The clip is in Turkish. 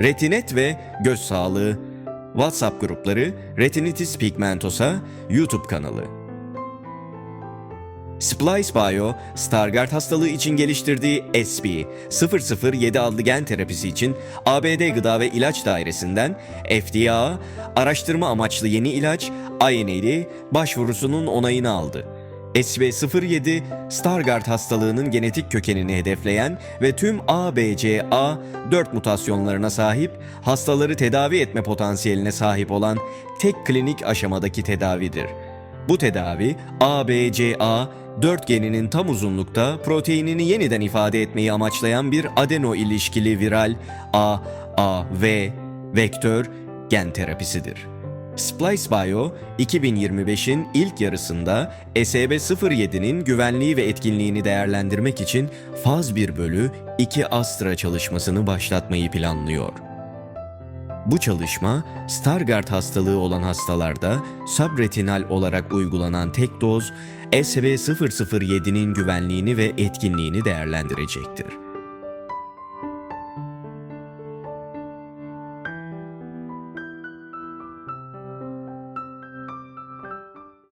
Retinet ve göz sağlığı, WhatsApp grupları, Retinitis Pigmentosa YouTube kanalı. Splice Bio, Stargardt hastalığı için geliştirdiği SB007 adlı gen terapisi için ABD Gıda ve İlaç Dairesi'nden FDA, araştırma amaçlı yeni ilaç IND başvurusunun onayını aldı. SB07, Stargardt hastalığının genetik kökenini hedefleyen ve tüm ABCA4 mutasyonlarına sahip, hastaları tedavi etme potansiyeline sahip olan tek klinik aşamadaki tedavidir. Bu tedavi ABCA 4 geninin tam uzunlukta proteinini yeniden ifade etmeyi amaçlayan bir adeno ilişkili viral AAV vektör gen terapisidir. Splice Bio 2025'in ilk yarısında SB07'nin güvenliği ve etkinliğini değerlendirmek için faz 1 bölü 2 Astra çalışmasını başlatmayı planlıyor. Bu çalışma, Stargardt hastalığı olan hastalarda subretinal olarak uygulanan tek doz SB007'nin güvenliğini ve etkinliğini değerlendirecektir.